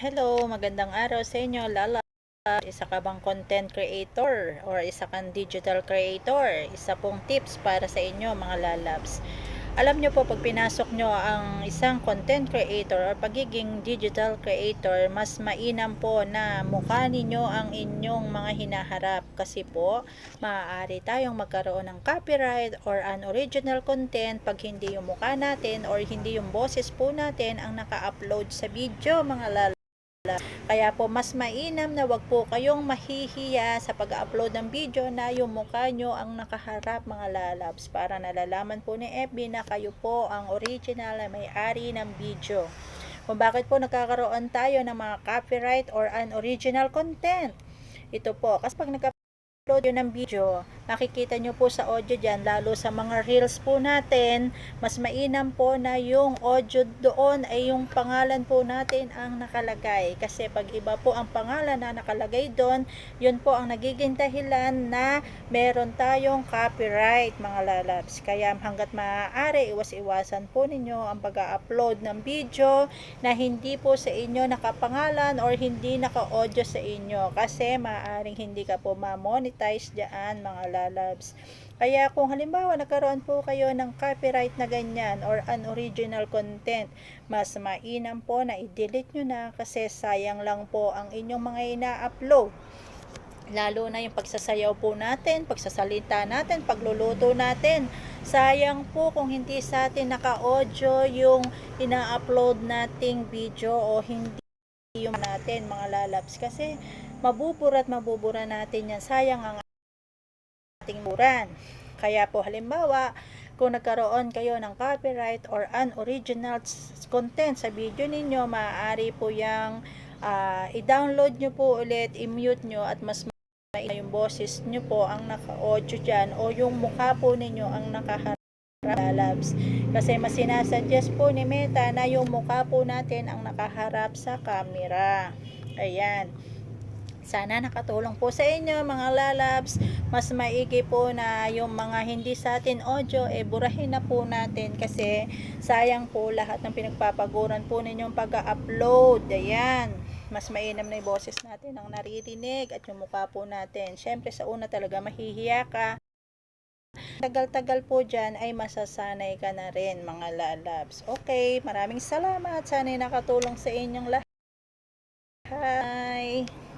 Hello, magandang araw sa inyo, Lala. Isa ka bang content creator or isa kang digital creator? Isa pong tips para sa inyo mga lalabs. Alam nyo po, pag pinasok nyo ang isang content creator or pagiging digital creator, mas mainam po na mukha ninyo ang inyong mga hinaharap. Kasi po, maaari tayong magkaroon ng copyright or unoriginal content pag hindi yung mukha natin or hindi yung boses po natin ang naka-upload sa video mga lalabs. Kaya po mas mainam na wag po kayong mahihiya sa pag-upload ng video na yung mukha nyo ang nakaharap mga lalabs para nalalaman po ni FB na kayo po ang original na may-ari ng video. Kung bakit po nagkakaroon tayo ng mga copyright or unoriginal content. Ito po, kasi pag nag-upload ng video, makikita nyo po sa audio dyan, lalo sa mga reels po natin, mas mainam po na yung audio doon ay yung pangalan po natin ang nakalagay. Kasi pag iba po ang pangalan na nakalagay doon, yun po ang nagiging dahilan na meron tayong copyright mga lalabs. Kaya hanggat maaari, iwas-iwasan po ninyo ang pag-upload ng video na hindi po sa inyo nakapangalan or hindi naka-audio sa inyo. Kasi maaaring hindi ka po ma-monetize dyan mga lalabs. Kaya kung halimbawa nagkaroon po kayo ng copyright na ganyan or unoriginal content, mas mainam po na i-delete nyo na kasi sayang lang po ang inyong mga ina-upload. Lalo na yung pagsasayaw po natin, pagsasalita natin, pagluluto natin. Sayang po kung hindi sa atin naka-audio yung ina-upload nating video o hindi yung natin mga lalabs kasi mabubura at mabubura natin yan. Sayang ang ating buran. Kaya po halimbawa, kung nagkaroon kayo ng copyright or unoriginal content sa video ninyo, maaari po yung ah, i-download nyo po ulit, i-mute nyo at mas na yung boses nyo po ang naka-audio dyan o yung mukha po ninyo ang nakaharap labs. Kasi mas sinasuggest po ni Meta na yung mukha po natin ang nakaharap sa camera. Ayan. Sana nakatulong po sa inyo mga lalabs. Mas maigi po na yung mga hindi sa atin audio, eh burahin na po natin kasi sayang po lahat ng pinagpapaguran po ninyong pag-upload. Ayan. Mas mainam na yung boses natin ang naririnig at yung mukha po natin. Siyempre sa una talaga mahihiya ka. Tagal-tagal po dyan ay masasanay ka na rin mga lalabs. Okay, maraming salamat. Sana nakatulong sa inyong lahat. Bye!